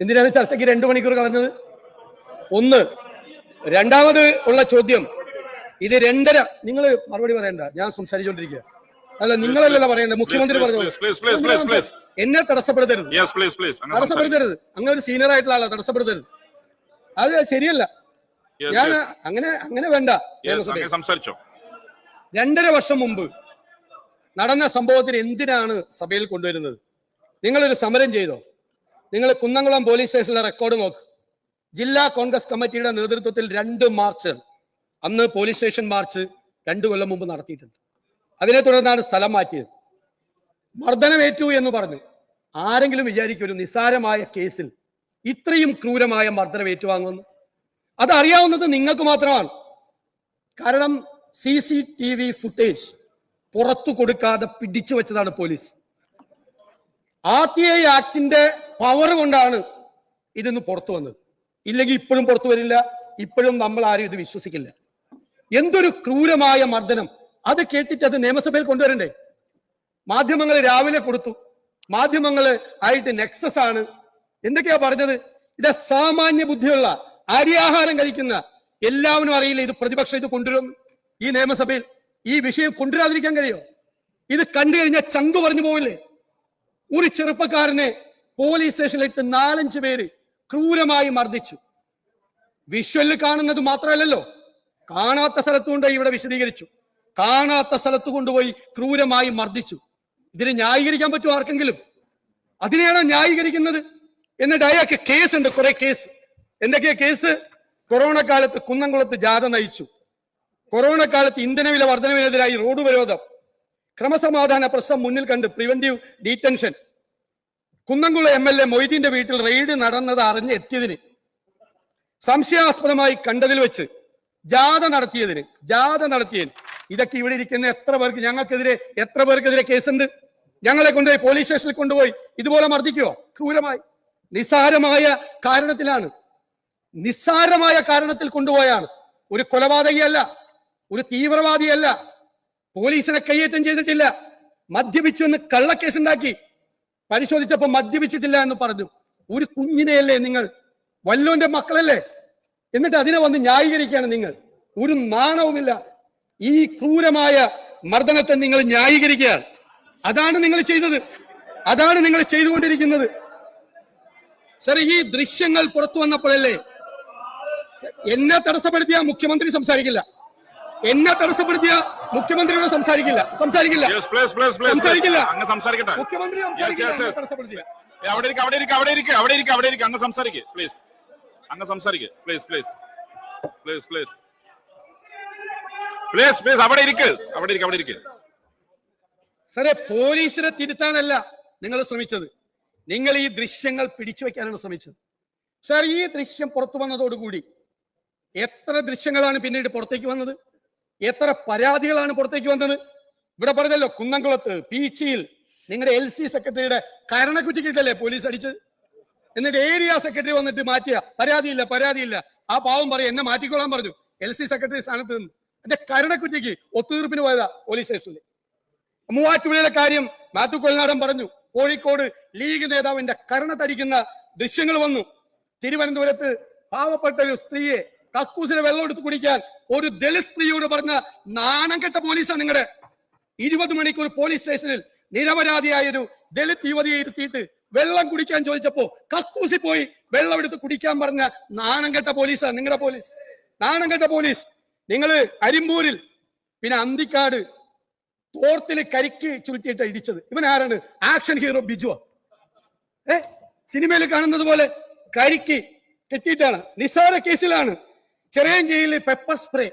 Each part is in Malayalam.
എന്തിനാണ് ചർച്ചയ്ക്ക് രണ്ടു മണിക്കൂർ കളഞ്ഞത്? ഒന്ന് രണ്ടാമത് ഉള്ള ചോദ്യം. ഇത് രണ്ടര നിങ്ങൾ മറുപടി പറയണ്ട. ഞാൻ സംസാരിച്ചോണ്ടിരിക്കുക അല്ല നിങ്ങളല്ലല്ലോ പറയണ്ട മുഖ്യമന്ത്രി പറഞ്ഞു. എന്നെ തടസ്സപ്പെടുത്തരുത്. തടസ്സപ്പെടുത്തരുത്. അങ്ങനെ ഒരു സീനിയർ ആയിട്ടുള്ള ആളാ തടസ്സപ്പെടുത്തരുത്. അത് ശരിയല്ല. ഞാൻ അങ്ങനെ അങ്ങനെ വേണ്ട. സംസാരിച്ചോ. രണ്ടര വർഷം മുമ്പ് നടന്ന സംഭവത്തിന് എന്തിനാണ് സഭയിൽ കൊണ്ടുവരുന്നത്? നിങ്ങളൊരു സമരം ചെയ്തോ? നിങ്ങൾ കുന്നംകുളം പോലീസ് സ്റ്റേഷനിലെ റെക്കോർഡ് നോക്ക്. ജില്ലാ കോൺഗ്രസ് കമ്മിറ്റിയുടെ നേതൃത്വത്തിൽ രണ്ട് മാർച്ച് അന്ന് പോലീസ് സ്റ്റേഷൻ മാർച്ച് രണ്ടു കൊല്ലം മുമ്പ് നടത്തിയിട്ടുണ്ട്. അതിനെ തുടർന്നാണ് സ്ഥലം മാറ്റിയത്. മർദ്ദനമേറ്റു എന്ന് പറഞ്ഞു. ആരെങ്കിലും വിചാരിക്കും ഒരു നിസ്സാരമായ കേസിൽ ഇത്രയും ക്രൂരമായ മർദ്ദനം ഏറ്റുവാങ്ങുമെന്ന്. അതറിയാവുന്നത് നിങ്ങൾക്ക് മാത്രമാണ്. കാരണം C C T V footage പുറത്തു കൊടുക്കാതെ പിടിച്ചു വെച്ചതാണ് പോലീസ് ആർ ടി ഐ ആക്ടിന്റെ പവർ കൊണ്ടാണ് ഇതിന്ന് പുറത്തു വന്നത്. ഇല്ലെങ്കിൽ ഇപ്പോഴും പുറത്തു വരില്ല ഇപ്പോഴും നമ്മൾ ആരും ഇത് വിശ്വസിക്കില്ല. എന്തൊരു ക്രൂരമായ മർദ്ദനം. അത് കേട്ടിട്ട് അത് നിയമസഭയിൽ കൊണ്ടുവരണ്ടേ? മാധ്യമങ്ങൾ രാവിലെ കൊടുത്തു. മാധ്യമങ്ങൾ ആയിട്ട് നെക്സസ് ആണ്. എന്തൊക്കെയാ പറഞ്ഞത്? ഇത് സാമാന്യ ബുദ്ധിയുള്ള അരിയാഹാരം കഴിക്കുന്ന എല്ലാവരും അറിയില്ല ഇത് പ്രതിപക്ഷം ഇത് കൊണ്ടുവരും ഈ നിയമസഭയിൽ. ഈ വിഷയം കൊണ്ടുവരാതിരിക്കാൻ കഴിയോ? ഇത് കണ്ടു കഴിഞ്ഞാൽ ചങ്കു പറഞ്ഞു പോവില്ലേ? ഒരു ചെറുപ്പക്കാരനെ പോലീസ് സ്റ്റേഷനിലിട്ട് നാലഞ്ച് പേര് ക്രൂരമായി മർദ്ദിച്ചു. വിഷ്വലിൽ കാണുന്നത് മാത്രമല്ലല്ലോ. കാണാത്ത സ്ഥലത്തുകൊണ്ട് ഇവിടെ വിശദീകരിച്ചു. കാണാത്ത സ്ഥലത്ത് കൊണ്ടുപോയി ക്രൂരമായി മർദ്ദിച്ചു. ഇതിനെ ന്യായീകരിക്കാൻ പറ്റുമോ ആർക്കെങ്കിലും? അതിനെയാണോ ന്യായീകരിക്കുന്നത്? എന്നിട്ട് അയാൾക്ക് കേസ് ഉണ്ട് കുറെ കേസ്. എന്തൊക്കെയാ കേസ്? കൊറോണ കാലത്ത് കുന്നംകുളത്ത് ജാഥ നയിച്ചു. കൊറോണ കാലത്ത് ഇന്ധനവില വർധനവിനെതിരായി റോഡ് ഉപരോധം ക്രമസമാധാന പ്രശ്നം മുന്നിൽ കണ്ട് preventive detention Kunnamkulam M L A മൊയ്തീന്റെ വീട്ടിൽ റെയ്ഡ് നടന്നത് അറിഞ്ഞ് എത്തിയതിന് സംശയാസ്പദമായി കണ്ടതിൽ വെച്ച് ജാഥ നടത്തിയതിന് ജാഥ നടത്തിയതിന്. ഇതൊക്കെ ഇവിടെ ഇരിക്കുന്ന എത്ര പേർക്ക് ഞങ്ങൾക്കെതിരെ എത്ര പേർക്കെതിരെ കേസുണ്ട്? ഞങ്ങളെ കൊണ്ടുപോയി പോലീസ് സ്റ്റേഷനിൽ കൊണ്ടുപോയി. ഇതുപോലെ മർദ്ദിക്കുവോ? ക്രൂരമായി. നിസ്സാരമായ കാരണത്തിലാണ്. നിസ്സാരമായ കാരണത്തിൽ കൊണ്ടുപോയാണ്. ഒരു കൊലപാതകിയല്ല ഒരു തീവ്രവാദിയല്ല. പോലീസിനെ കയ്യേറ്റം ചെയ്തിട്ടില്ല. മദ്യപിച്ചു എന്ന് കള്ളക്കേസുണ്ടാക്കി. പരിശോധിച്ചപ്പോൾ മദ്യപിച്ചിട്ടില്ല എന്ന് പറഞ്ഞു. ഒരു കുഞ്ഞിനെയല്ലേ നിങ്ങൾ? വല്ലോന്റെ മക്കളല്ലേ? എന്നിട്ട് അതിനെ വന്ന് ന്യായീകരിക്കുകയാണ് നിങ്ങൾ. ഒരു നാണവുമില്ല. ഈ ക്രൂരമായ മർദ്ദനത്തെ നിങ്ങൾ ന്യായീകരിക്കുകയാണ് അതാണ് നിങ്ങൾ ചെയ്തത്. അതാണ് നിങ്ങൾ ചെയ്തുകൊണ്ടിരിക്കുന്നത്. സർ ഈ ദൃശ്യങ്ങൾ പുറത്തു വന്നപ്പോഴല്ലേ? എന്നെ തടസ്സപ്പെടുത്തിയ മുഖ്യമന്ത്രി സംസാരിക്കില്ല. എന്നെ തടസ്സപ്പെടുത്തിയ മുഖ്യമന്ത്രിയോട് സംസാരിക്കില്ല. സംസാരിക്കില്ല. സംസാരിക്കില്ല. അങ്ങ് സംസാരിക്കട്ടെ. മുഖ്യമന്ത്രി. അവിടെ ഇരിക്ക് അവിടെ ഇരിക്ക് അവിടെ ഇരിക്ക് അവിടെ ഇരിക്ക് അവിടെ ഇരിക്ക്. അങ്ങ് സംസാരിക്ക് പ്ലീസ് അങ്ങ് സംസാരിക്ക് please please please please please please അവിടെ ഇരിക്ക്. അവിടെ ഇരിക്ക് അവിടെ ഇരിക്ക്. സാറേ പോലീസിനെ തിരുത്താനല്ല നിങ്ങൾ ശ്രമിച്ചത്. നിങ്ങൾ ഈ ദൃശ്യങ്ങൾ പിടിച്ചു വെക്കാനാണ് ശ്രമിച്ചത്. സാർ ഈ ദൃശ്യം പുറത്തു വന്നതോടുകൂടി എത്ര ദൃശ്യങ്ങളാണ് പിന്നീട് പുറത്തേക്ക് വന്നത്? എത്ര പരാതികളാണ് പുറത്തേക്ക് വന്നത്? ഇവിടെ പറഞ്ഞല്ലോ കുന്നംകുളത്ത് പീച്ചിയിൽ നിങ്ങളുടെ എൽ സി സെക്രട്ടറിയുടെ കരണക്കുറ്റിക്കിട്ടല്ലേ പോലീസ് അടിച്ചത്? എന്നിട്ട് ഏരിയ സെക്രട്ടറി വന്നിട്ട് മാറ്റിയ പരാതിയില്ല പരാതിയില്ല. ആ പാവം പറയും എന്നെ മാറ്റിക്കൊള്ളാൻ പറഞ്ഞു. എൽ സി സെക്രട്ടറി സ്ഥാനത്ത് നിന്ന്. എന്റെ കരണക്കുറ്റിക്ക് ഒത്തുതീർപ്പിന് പോയതാ പോലീസ് സ്റ്റേഷനിൽ മൂവാറ്റുപുഴയുടെ കാര്യം മാത്യു കൊൽനാടൻ പറഞ്ഞു. കോഴിക്കോട് ലീഗ് നേതാവിന്റെ കരണത്തടിക്കുന്ന ദൃശ്യങ്ങൾ വന്നു. തിരുവനന്തപുരത്ത് പാവപ്പെട്ട ഒരു സ്ത്രീയെ കക്കൂസിന് വെള്ളം എടുത്ത് കുടിക്കാൻ ഒരു ദളിത് സ്ത്രീയോട് പറഞ്ഞ നാണം കെട്ട പോലീസാണ് നിങ്ങളുടെ ഇരുപത് മണിക്കൂർ പോലീസ് സ്റ്റേഷനിൽ നിരപരാധിയായ ഒരു ദളിത് യുവതിയെ ഇരുത്തിയിട്ട് വെള്ളം കുടിക്കാൻ ചോദിച്ചപ്പോ കക്കൂസി പോയി വെള്ളം എടുത്ത് കുടിക്കാൻ പറഞ്ഞ നാണം കെട്ട പോലീസാണ് നിങ്ങളുടെ പോലീസ്. നാണം കെട്ട പോലീസ്. നിങ്ങൾ അരിമ്പൂരിൽ പിന്നെ അന്തിക്കാട് തോർത്തിൽ കരിക്ക് ചുരുട്ടിയിട്ട് ഇടിച്ചത്. ഇവൻ ആരാണ്? ആക്ഷൻ ഹീറോ ബിജുവ. ഏ? സിനിമയിൽ കാണുന്നത് പോലെ കരിക്ക് കെട്ടിയിട്ടാണ്. നിസ്സാര കേസിലാണ്. ചെറിയഞ്ചേരിയിൽ പെപ്പർ സ്പ്രേ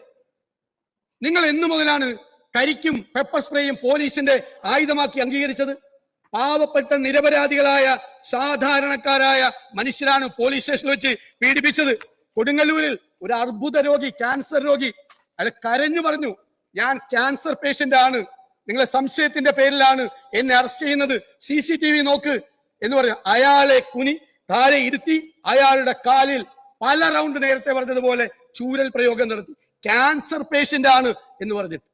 നിങ്ങൾ എന്നു മുതലാണ് കരിക്കും പെപ്പർ സ്പ്രേയും പോലീസിന്റെ ആയുധമാക്കി അംഗീകരിച്ചത്. പാവപ്പെട്ട നിരപരാധികളായ സാധാരണക്കാരായ മനുഷ്യരാണ് പോലീസ് സ്റ്റേഷനിൽ വെച്ച് പീഡിപ്പിച്ചത്. കൊടുങ്ങല്ലൂരിൽ ഒരു അർബുദ രോഗി ക്യാൻസർ രോഗി അയാൾ കരഞ്ഞു പറഞ്ഞു ഞാൻ ക്യാൻസർ പേഷ്യന്റ് ആണ്. നിങ്ങളെ സംശയത്തിന്റെ പേരിലാണ് എന്നെ അറസ്റ്റ് ചെയ്യുന്നത്. സി സി ടി വി നോക്ക്. എന്ന് പറഞ്ഞു. അയാളെ കുനി താഴെ ഇരുത്തി അയാളുടെ കാലിൽ പല റൗണ്ട് നേരത്തെ പറഞ്ഞതുപോലെ ചൂരൽ പ്രയോഗം നടത്തി. ക്യാൻസർ പേഷ്യന്റ് ആണ് എന്ന് പറഞ്ഞിട്ട്.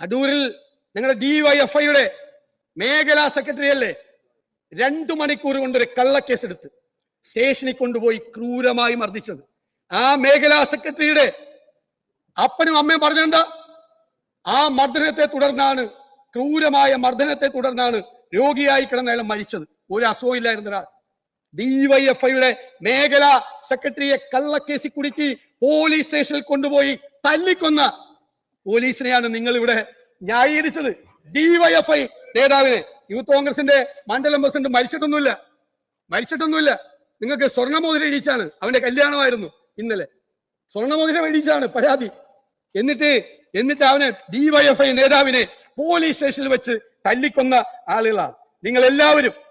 അടൂരിൽ നിങ്ങളുടെ ഡിവൈഎഫ്ഐയുടെ മേഖലാ സെക്രട്ടറി അല്ലേ? രണ്ടു മണിക്കൂർ കൊണ്ട് ഒരു കള്ളക്കേസ് എടുത്ത് സ്റ്റേഷനിൽ കൊണ്ടുപോയി ക്രൂരമായി മർദ്ദിച്ചത്. ആ മേഖലാ സെക്രട്ടറിയുടെ അപ്പനും അമ്മയും പറഞ്ഞെന്താ ആ മർദ്ദനത്തെ തുടർന്നാണ് ക്രൂരമായ മർദ്ദനത്തെ തുടർന്നാണ് രോഗിയായി കിടന്ന അയാൾ മരിച്ചത്. ഒരു അസുഖം ഇല്ലായിരുന്ന ഒരാൾ. ഡിവൈഎഫ്ഐയുടെ മേഖല സെക്രട്ടറിയെ കള്ളക്കേസിൽ കുടുക്കി പോലീസ് സ്റ്റേഷനിൽ കൊണ്ടുപോയി തല്ലിക്കൊന്ന പോലീസിനെയാണ് നിങ്ങൾ ഇവിടെ ന്യായീകരിച്ചത് ഡിവൈഎഫ്ഐ നേതാവിനെ. യൂത്ത് കോൺഗ്രസിന്റെ മണ്ഡലം പ്രസിഡന്റ് മരിച്ചിട്ടൊന്നുമില്ല. മരിച്ചിട്ടൊന്നുമില്ല. നിങ്ങൾക്ക് സ്വർണമോതിര ഇടിച്ചാണ്. അവന്റെ കല്യാണമായിരുന്നു ഇന്നലെ. സ്വർണമോതിര ഇടിച്ചാണ് പരാതി. എന്നിട്ട് എന്നിട്ട് അവനെ ഡിവൈഎഫ്ഐ നേതാവിനെ പോലീസ് സ്റ്റേഷനിൽ വെച്ച് തല്ലിക്കൊന്ന ആളുകളാണ്. നിങ്ങൾ എല്ലാവരും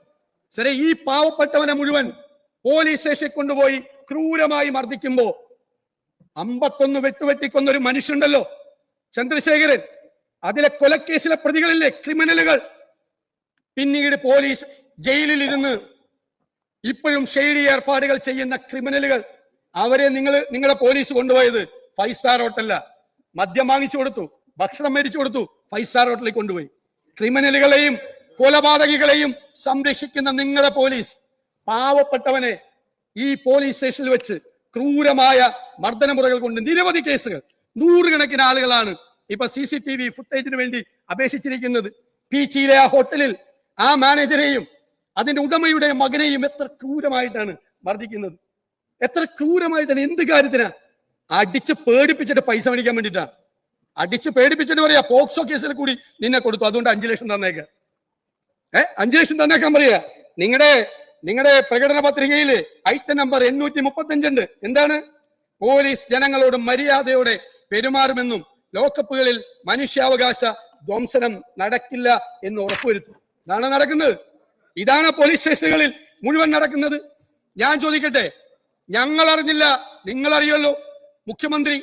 ശരി ഈ പാവപ്പെട്ടവനെ മുഴുവൻ പോലീസ് സ്റ്റേഷനിൽ കൊണ്ടുപോയി ക്രൂരമായി മർദ്ദിക്കുമ്പോ അമ്പത്തൊന്ന് വെട്ടുവെട്ടിക്കൊന്ന ഒരു മനുഷ്യണ്ടല്ലോ ചന്ദ്രശേഖരൻ. അതിലെ കൊലക്കേസിലെ പ്രതികളില്ലേ ക്രിമിനലുകൾ. പിന്നീട് പോലീസ് ജയിലിൽ ഇരുന്ന് ഇപ്പോഴും ഷെയ്ഡി ഏർപ്പാടുകൾ ചെയ്യുന്ന ക്രിമിനലുകൾ. അവരെ നിങ്ങൾ നിങ്ങളെ പോലീസ് കൊണ്ടുപോയത് ഫൈവ് സ്റ്റാർ ഹോട്ടലില. മദ്യം വാങ്ങിച്ചു കൊടുത്തു ഭക്ഷണം മേടിച്ചു കൊടുത്തു ഫൈവ് സ്റ്റാർ ഹോട്ടലിൽ കൊണ്ടുപോയി. ക്രിമിനലുകളെയും കൊലപാതകികളെയും സംരക്ഷിക്കുന്ന നിങ്ങളുടെ പോലീസ് പാവപ്പെട്ടവനെ ഈ പോലീസ് സ്റ്റേഷനിൽ വെച്ച് ക്രൂരമായ മർദ്ദനമുറകൾ കൊണ്ട് നിരവധി കേസുകൾ. നൂറുകണക്കിന് ആളുകളാണ് ഇപ്പൊ സി സി ടി വി ഫുട്ടേജിന് വേണ്ടി അപേക്ഷിച്ചിരിക്കുന്നത്. പീച്ചിയിലെ ആ ഹോട്ടലിൽ ആ മാനേജരെയും അതിന്റെ ഉടമയുടെ മകനെയും എത്ര ക്രൂരമായിട്ടാണ് മർദ്ദിക്കുന്നത്. എത്ര ക്രൂരമായിട്ടാണ് എന്ത് കാര്യത്തിനാ? അടിച്ച് പേടിപ്പിച്ചിട്ട് പൈസ മേടിക്കാൻ വേണ്ടിയിട്ടാണ് അടിച്ച് പേടിപ്പിച്ചിട്ട് പറയാ പോക്സോ കേസിൽ കൂടി നിന്നെ കൊടുത്തു. അതുകൊണ്ട് അഞ്ചു ലക്ഷം തന്നേക്കാം. ഏ? അഞ്ചു ലക്ഷം തന്നേക്കാൻ പറയാ നിങ്ങളുടെ നിങ്ങളുടെ പ്രകടന പത്രികയിൽ ഐറ്റം നമ്പർ എണ്ണൂറ്റി മുപ്പത്തഞ്ചുണ്ട് എന്താണ്? പോലീസ് ജനങ്ങളോട് മര്യാദയോടെ പെരുമാറുമെന്നും ലോക്കപ്പുകളിൽ മനുഷ്യാവകാശ ധ്വംസനം നടക്കില്ല എന്ന് ഉറപ്പുവരുത്തും. ഇതാണ് നടക്കുന്നത്. ഇതാണ് പോലീസ് സ്റ്റേഷനുകളിൽ മുഴുവൻ നടക്കുന്നത്. ഞാൻ ചോദിക്കട്ടെ ഞങ്ങൾ അറിഞ്ഞില്ല നിങ്ങൾ അറിയല്ലോ മുഖ്യമന്ത്രി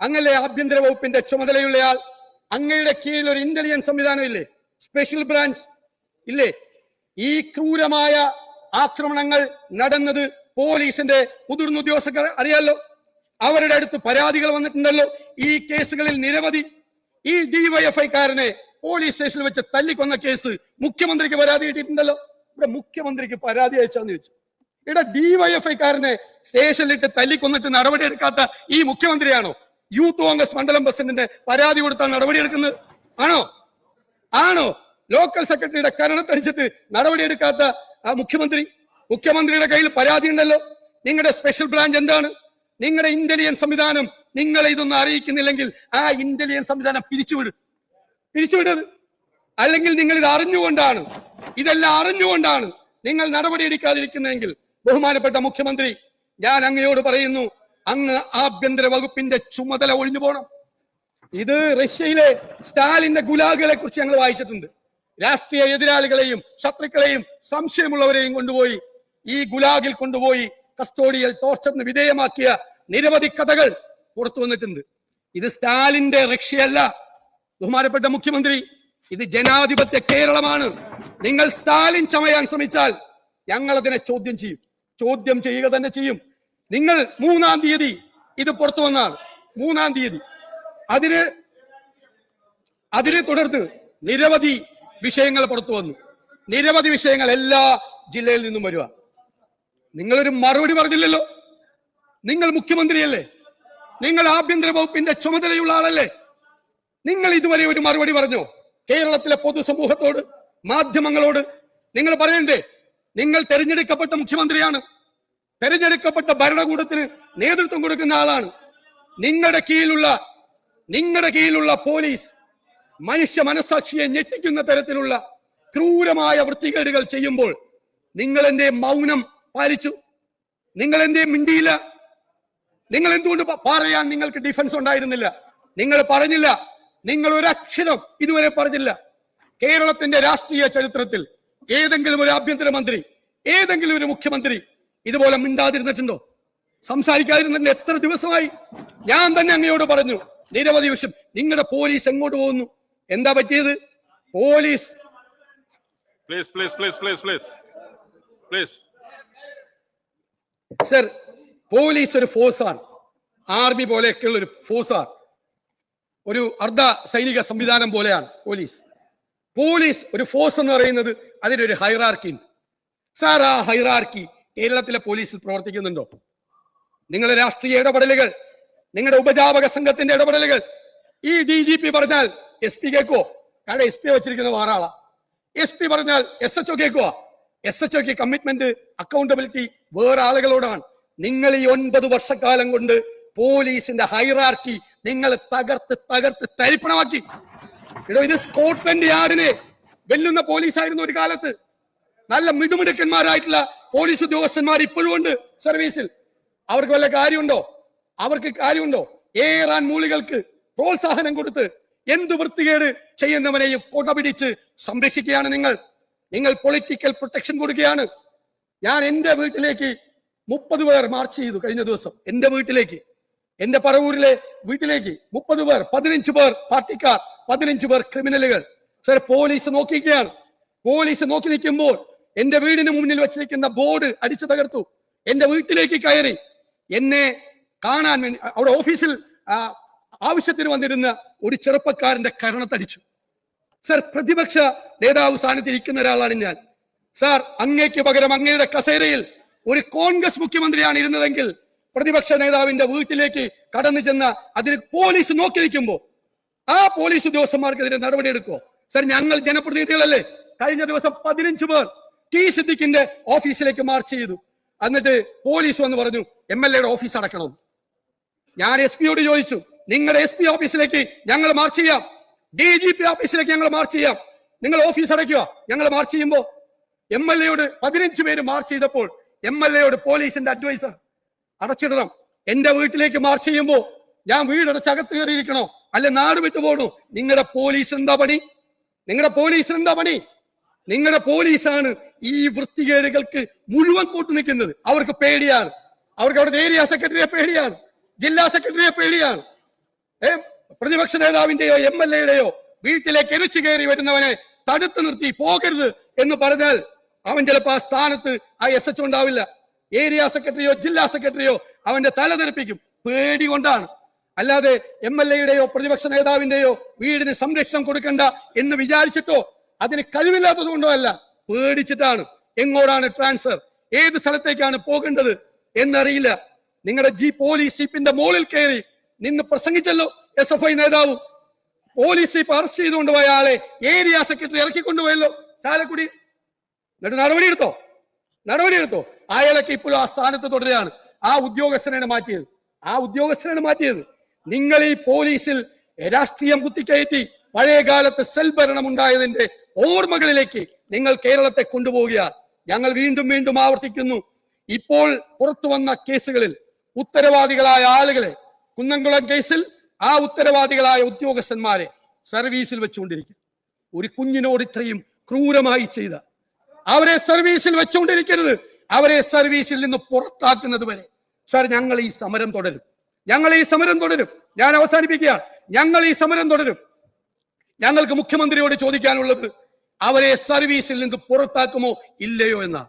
അങ്ങല്ലേ ആഭ്യന്തര വകുപ്പിന്റെ ചുമതലയുള്ളയാൾ അങ്ങയുടെ കീഴിൽ ഒരു ഇന്റലിജൻസ് സംവിധാനം ഇല്ലേ സ്പെഷ്യൽ ബ്രാഞ്ച് ഇല്ലേ? ഈ ക്രൂരമായ ആക്രമണങ്ങൾ നടന്നത് പോലീസിന്റെ മുതിർന്ന ഉദ്യോഗസ്ഥർ അറിയാലോ. അവരുടെ അടുത്ത് പരാതികൾ വന്നിട്ടുണ്ടല്ലോ. ഈ കേസുകളിൽ നിരവധി ഈ ഡിവൈഎഫ്ഐക്കാരനെ പോലീസ് സ്റ്റേഷനിൽ വെച്ച് തല്ലിക്കൊന്ന കേസ് മുഖ്യമന്ത്രിക്ക് പരാതി കിട്ടിയിട്ടുണ്ടല്ലോ. ഇവിടെ മുഖ്യമന്ത്രിക്ക് പരാതി അയച്ചാന്ന് ചോദിച്ചു. ഇവിടെ ഡിവൈഎഫ്ഐക്കാരനെ സ്റ്റേഷനിലിട്ട് തല്ലിക്കൊന്നിട്ട് നടപടി എടുക്കാത്ത ഈ മുഖ്യമന്ത്രിയാണോ? യൂത്ത് കോൺഗ്രസ് മണ്ഡലം പ്രസിഡന്റിന്റെ പരാതി കൊടുത്താൽ നടപടി എടുക്കുന്നത് ആണോ? ആണോ? ലോക്കൽ സെക്രട്ടറിയുടെ കരണത്തടിച്ചിട്ട് നടപടിയെടുക്കാത്ത ആ മുഖ്യമന്ത്രി മുഖ്യമന്ത്രിയുടെ കയ്യിൽ പരാതി ഉണ്ടല്ലോ. നിങ്ങളുടെ സ്പെഷ്യൽ ബ്രാഞ്ച് എന്താണ്? നിങ്ങളുടെ ഇന്റലിജൻസ് സംവിധാനം നിങ്ങളെ ഇതൊന്നും അറിയിക്കുന്നില്ലെങ്കിൽ ആ ഇന്റലിജൻസ് സംവിധാനം പിരിച്ചുവിടും. പിരിച്ചുവിടത് അല്ലെങ്കിൽ നിങ്ങൾ ഇത് അറിഞ്ഞുകൊണ്ടാണ് ഇതെല്ലാം അറിഞ്ഞുകൊണ്ടാണ് നിങ്ങൾ നടപടിയെടുക്കാതിരിക്കുന്നതെങ്കിൽ ബഹുമാനപ്പെട്ട മുഖ്യമന്ത്രി ഞാൻ അങ്ങയോട് പറയുന്നു അങ്ങ് ആഭ്യന്തര വകുപ്പിന്റെ ചുമതല ഒഴിഞ്ഞു പോകണം ഇത് റഷ്യയിലെ സ്റ്റാലിന്റെ ഗുലാഗുകളെ കുറിച്ച് ഞങ്ങൾ വായിച്ചിട്ടുണ്ട്. രാഷ്ട്രീയ എതിരാളികളെയും ശത്രുക്കളെയും സംശയമുള്ളവരെയും കൊണ്ടുപോയി ഈ ഗുലാഗിൽ കൊണ്ടുപോയി കസ്റ്റോഡിയൽ ടോർച്ചറിന് വിധേയമാക്കിയ നിരവധി കഥകൾ പുറത്തു വന്നിട്ടുണ്ട്. ഇത് സ്റ്റാലിന്റെ റഷ്യയല്ല ബഹുമാനപ്പെട്ട മുഖ്യമന്ത്രി ഇത് ജനാധിപത്യ കേരളമാണ്. നിങ്ങൾ സ്റ്റാലിൻ ചമയാൻ ശ്രമിച്ചാൽ ഞങ്ങൾ അതിനെ ചോദ്യം ചെയ്യും. ചോദ്യം ചെയ്യുക തന്നെ ചെയ്യും. നിങ്ങൾ മൂന്നാം തീയതി ഇത് പുറത്തു വന്നാൽ മൂന്നാം തീയതി അതിന് അതിനെ തുടർന്ന് നിരവധി വിഷയങ്ങൾ പുറത്തു വന്നു. നിരവധി വിഷയങ്ങൾ എല്ലാ ജില്ലയിൽ നിന്നും വരിക നിങ്ങളൊരു മറുപടി പറഞ്ഞില്ലല്ലോ. നിങ്ങൾ മുഖ്യമന്ത്രിയല്ലേ? നിങ്ങൾ ആഭ്യന്തര വകുപ്പിന്റെ ചുമതലയുള്ള ആളല്ലേ? നിങ്ങൾ ഇതുവരെ ഒരു മറുപടി പറഞ്ഞോ? കേരളത്തിലെ പൊതുസമൂഹത്തോട് മാധ്യമങ്ങളോട് നിങ്ങൾ പറയണ്ടേ? നിങ്ങൾ തെരഞ്ഞെടുക്കപ്പെട്ട മുഖ്യമന്ത്രിയാണ്. തെരഞ്ഞെടുക്കപ്പെട്ട ഭരണകൂടത്തിന് നേതൃത്വം കൊടുക്കുന്ന ആളാണ്. നിങ്ങളുടെ കീഴിലുള്ള നിങ്ങളുടെ കീഴിലുള്ള പോലീസ്. മനുഷ്യ മനസാക്ഷിയെ ഞെട്ടിക്കുന്ന തരത്തിലുള്ള ക്രൂരമായ വൃത്തികേടുകൾ ചെയ്യുമ്പോൾ നിങ്ങൾ എന്റെ മൗനം പാലിച്ചു? നിങ്ങൾ എന്റെ മിണ്ടിയില്ല? നിങ്ങൾ എന്തുകൊണ്ട് പറയാൻ നിങ്ങൾക്ക് ഡിഫൻസ് ഉണ്ടായിരുന്നില്ല? നിങ്ങൾ പറഞ്ഞില്ല. നിങ്ങൾ ഒരു അക്ഷരം ഇതുവരെ പറഞ്ഞില്ല. കേരളത്തിന്റെ രാഷ്ട്രീയ ചരിത്രത്തിൽ ഏതെങ്കിലും ഒരു ആഭ്യന്തരമന്ത്രി ഏതെങ്കിലും ഒരു മുഖ്യമന്ത്രി ഇതുപോലെ മിണ്ടാതിരുന്നിട്ടുണ്ടോ? സംസാരിക്കാതിരുന്നിട്ട് എത്ര ദിവസമായി? ഞാൻ തന്നെ അങ്ങയോട് പറഞ്ഞു നിരവധി വിഷയം നിങ്ങളുടെ പോലീസ് എങ്ങോട്ട് പോകുന്നു? എന്താ പറ്റിയത്? Police. Please please please please please please sir police ഒരു ഫോഴ്സാണ്. ആർമി പോലെയൊക്കെയുള്ള ഒരു ഫോഴ്സാണ്. ഒരു അർദ്ധ സൈനിക സംവിധാനം പോലെയാണ് പോലീസ്. പോലീസ് ഒരു ഫോഴ്സ് എന്ന് പറയുന്നത് അതിനൊരു ഹൈറാർക്കി ഉണ്ട്. സാർ ആ ഹൈറാർക്കി കേരളത്തിലെ പോലീസിൽ പ്രവർത്തിക്കുന്നുണ്ടോ? നിങ്ങളുടെ രാഷ്ട്രീയ ഇടപെടലുകൾ നിങ്ങളുടെ ഉപജാപക സംഘത്തിന്റെ ഇടപെടലുകൾ. ഈ ഡി ജി പി പറഞ്ഞാൽ എസ് പി കേക്കോ കാരണം എസ് പി വെച്ചിരിക്കുന്ന ആളാ എസ് പി പറഞ്ഞാൽ എസ് എച്ച് ഒ കേൾക്കുക എസ് എച്ച് ഒക്ക് കമ്മിറ്റ്മെന്റ് അക്കൗണ്ടബിലിറ്റി വേറെ ആളുകളോടാണ്. നിങ്ങൾ ഈ ഒൻപത് വർഷക്കാലം കൊണ്ട് പോലീസിന്റെ ഹൈറാർക്കി നിങ്ങൾ തകർത്ത് തകർത്ത് തരിപ്പണമാക്കി. ഇത് സ്കോട്ട്ലൻഡ് യാർഡിനെ വെല്ലുന്ന പോലീസായിരുന്നു ഒരു കാലത്ത്. നല്ല മിടുമിടുക്കന്മാരായിട്ടുള്ള പോലീസ് ഉദ്യോഗസ്ഥന്മാർ ഇപ്പോഴും ഉണ്ട് സർവീസിൽ. അവർക്ക് വല്ല കാര്യമുണ്ടോ? അവർക്ക് കാര്യമുണ്ടോ? ഏറാൻ മൂളികൾക്ക് പ്രോത്സാഹനം കൊടുത്ത് എന്ത് വൃത്തികേട് ചെയ്യുന്നവനെയും കൊടപിടിച്ച് സംരക്ഷിക്കുകയാണ് നിങ്ങൾ. നിങ്ങൾ പൊളിറ്റിക്കൽ പ്രൊട്ടക്ഷൻ കൊടുക്കുകയാണ്. ഞാൻ എന്റെ വീട്ടിലേക്ക് മുപ്പത് പേർ മാർച്ച് ചെയ്തു കഴിഞ്ഞ ദിവസം. എന്റെ വീട്ടിലേക്ക്. എന്റെ പറവൂരിലെ വീട്ടിലേക്ക് മുപ്പത് പേർ പതിനഞ്ച് പേർ പാർട്ടിക്കാർ പതിനഞ്ച് പേർ ക്രിമിനലുകൾ സർ പോലീസ് നോക്കിയിരിക്കുകയാണ്. പോലീസ് നോക്കി നിൽക്കുമ്പോൾ എന്റെ വീടിന് മുന്നിൽ വെച്ചിരിക്കുന്ന ബോർഡ് അടിച്ചു തകർത്തു. എന്റെ വീട്ടിലേക്ക് കയറി. എന്നെ കാണാൻ വേണ്ടി അവിടെ ഓഫീസിൽ ആവശ്യത്തിന് വന്നിരുന്ന ഒരു ചെറുപ്പക്കാരന്റെ കരണത്തടിച്ചു സർ പ്രതിപക്ഷ നേതാവ് സ്ഥാനത്ത് ഇരിക്കുന്ന ഒരാളാണ് ഞാൻ. സാർ അങ്ങേക്ക് പകരം അങ്ങയുടെ കസേരയിൽ ഒരു കോൺഗ്രസ് മുഖ്യമന്ത്രിയാണ് ഇരുന്നതെങ്കിൽ പ്രതിപക്ഷ നേതാവിന്റെ വീട്ടിലേക്ക് കടന്നു ചെന്ന അതിന് പോലീസ് നോക്കി നിൽക്കുമ്പോ ആ പോലീസ് ഉദ്യോഗസ്ഥന്മാർക്കെതിരെ നടപടിയെടുക്കോ സർ ഞങ്ങൾ ജനപ്രതിനിധികളല്ലേ? കഴിഞ്ഞ ദിവസം പതിനഞ്ച് പേർ ടി സിദ്ദിഖിന്റെ ഓഫീസിലേക്ക് മാർച്ച് ചെയ്തു. എന്നിട്ട് പോലീസ് വന്ന് പറഞ്ഞു എം എൽ എയുടെ ഓഫീസ് അടക്കണം ഞാൻ എസ് പിയോട് ചോദിച്ചു നിങ്ങളുടെ എസ് പി ഓഫീസിലേക്ക് ഞങ്ങൾ മാർച്ച് ചെയ്യാം. ഡി ജി പി ഓഫീസിലേക്ക് ഞങ്ങൾ മാർച്ച് ചെയ്യാം. നിങ്ങൾ ഓഫീസ് അടയ്ക്കുക. ഞങ്ങൾ മാർച്ച് ചെയ്യുമ്പോൾ എം എൽ എയോട് പതിനഞ്ച് പേര് മാർച്ച് ചെയ്തപ്പോൾ എം എൽ എയോട് പോലീസിന്റെ അഡ്വൈസർ അടച്ചിടണം. എന്റെ വീട്ടിലേക്ക് മാർച്ച് ചെയ്യുമ്പോൾ ഞാൻ വീടടച്ച് അകത്ത് കയറിയിരിക്കണോ? അല്ലെ നാട് വിട്ടു പോകണോ നിങ്ങളുടെ പോലീസ് എന്താ പണി? നിങ്ങളുടെ പോലീസ് എന്താ പണി? നിങ്ങളുടെ പോലീസാണ് ഈ വൃത്തികേടുകൾക്ക് മുഴുവൻ കൂട്ടു നിൽക്കുന്നത്. അവർക്ക് പേടിയാണ്. അവർക്ക് അവരുടെ ഏരിയ സെക്രട്ടറിയെ പേടിയാണ്. ജില്ലാ സെക്രട്ടറിയെ പേടിയാണ്. പ്രതിപക്ഷ നേതാവിന്റെയോ എം എൽ എയുടെയോ വീട്ടിലേക്ക് എരിച്ചു കയറി വരുന്നവനെ തടുത്തു നിർത്തി പോകരുത് എന്ന് പറഞ്ഞാൽ അവൻ ചിലപ്പോൾ ആ സ്ഥാനത്ത് ആ എസ് എച്ച് ഉണ്ടാവില്ല. ഏരിയ സെക്രട്ടറിയോ ജില്ലാ സെക്രട്ടറിയോ അവന്റെ തല തെറിപ്പിക്കും പേടി കൊണ്ടാണ്. അല്ലാതെ എം എൽ എയുടെയോ പ്രതിപക്ഷ നേതാവിന്റെയോ വീടിന് സംരക്ഷണം കൊടുക്കണ്ട എന്ന് വിചാരിച്ചിട്ടോ അതിന് കഴിവില്ലാത്തത് കൊണ്ടോ അല്ല പേടിച്ചിട്ടാണ്. എങ്ങോട്ടാണ് ട്രാൻസ്ഫർ? ഏത് സ്ഥലത്തേക്കാണ് പോകേണ്ടത് എന്നറിയില്ല. നിങ്ങളുടെ ജി പോലീസ് ജീപ്പിന്റെ മുകളിൽ കയറി നിന്ന് പ്രസംഗിച്ചല്ലോ എസ് എഫ് ഐ നേതാവ്. പോലീസ് ഇപ്പൊ അറസ്റ്റ് ചെയ്തുകൊണ്ട് പോയ ആളെ ഏരിയ സെക്രട്ടറി ഇറക്കിക്കൊണ്ടുപോയല്ലോ ചാലക്കുടി. എന്നിട്ട് നടപടിയെടുത്തോ? നടപടിയെടുത്തോ? അയാളൊക്കെ ഇപ്പോഴും ആ സ്ഥാനത്ത് തുടരുകയാണ്. ആ ഉദ്യോഗസ്ഥനാണ് മാറ്റിയത്. ആ ഉദ്യോഗസ്ഥനാണ് മാറ്റിയത്. നിങ്ങൾ ഈ പോലീസിൽ രാഷ്ട്രീയം കുത്തിക്കയറ്റി പഴയ കാലത്ത് സെൽ ഭരണം ഉണ്ടായതിന്റെ ഓർമ്മകളിലേക്ക് നിങ്ങൾ കേരളത്തെ കൊണ്ടുപോവുകയാണ്. ഞങ്ങൾ വീണ്ടും വീണ്ടും ആവർത്തിക്കുന്നു. ഇപ്പോൾ പുറത്തു വന്ന കേസുകളിൽ ഉത്തരവാദികളായ ആളുകളെ കുന്നംകുളം കേസിൽ ആ ഉത്തരവാദികളായ ഉദ്യോഗസ്ഥന്മാരെ സർവീസിൽ വെച്ചുകൊണ്ടിരിക്കും ഒരു കുഞ്ഞിനോട് ഇത്രയും ക്രൂരമായി ചെയ്ത അവരെ സർവീസിൽ വെച്ചുകൊണ്ടിരിക്കരുത്. അവരെ സർവീസിൽ നിന്ന് പുറത്താക്കുന്നത് വരെ. സാർ ഞങ്ങൾ ഈ സമരം തുടരും. ഞങ്ങൾ ഈ സമരം തുടരും. ഞാൻ അവസാനിപ്പിക്കുക. ഞങ്ങൾ ഈ സമരം തുടരും. ഞങ്ങൾക്ക് മുഖ്യമന്ത്രിയോട് ചോദിക്കാനുള്ളത് അവരെ സർവീസിൽ നിന്ന് പുറത്താക്കുമോ ഇല്ലയോ എന്നാണ്.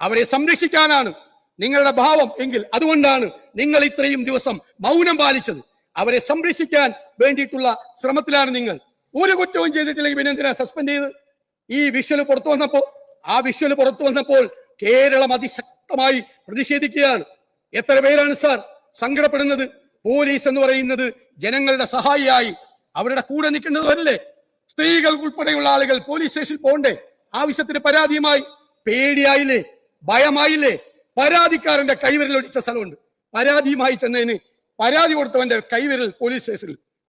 അവരെ സംരക്ഷിക്കാനാണ് നിങ്ങളുടെ ഭാവം എങ്കിൽ അതുകൊണ്ടാണ് നിങ്ങൾ ഇത്രയും ദിവസം മൗനം പാലിച്ചത്. അവരെ സംരക്ഷിക്കാൻ വേണ്ടിയിട്ടുള്ള ശ്രമത്തിലാണ് നിങ്ങൾ. ഒരു കുറ്റവും ചെയ്തിട്ടില്ലെങ്കിൽ പിന്നെ എന്തിനാ സസ്പെൻഡ് ചെയ്ത്? ഈ വിഷ്വൽ പുറത്തു വന്നപ്പോൾ ആ വിഷ്വൽ പുറത്തു വന്നപ്പോൾ കേരളം അതിശക്തമായി പ്രതിഷേധിക്കുകയാണ്. എത്ര പേരാണ് സാർ സങ്കടപ്പെടുന്നത്? പോലീസ് എന്ന് പറയുന്നത് ജനങ്ങളുടെ സഹായിയായി. അവരുടെ കൂടെ നിൽക്കുന്നതല്ലേ സ്ത്രീകൾ ഉൾപ്പെടെയുള്ള ആളുകൾ പോലീസ് സ്റ്റേഷനിൽ പോകണ്ടേ? ആവശ്യത്തിന് പരാതിയുമായി. പേടിയായില്ലേ? ഭയമായില്ലേ? പരാതിക്കാരന്റെ കൈവിരൽ ഒടിച്ച സ്ഥലമുണ്ട്. പരാതിയുമായി ചെന്നതിന് പരാതി കൊടുത്തവന്റെ കൈവിരൽ പോലീസ് സ്റ്റേഷനിൽ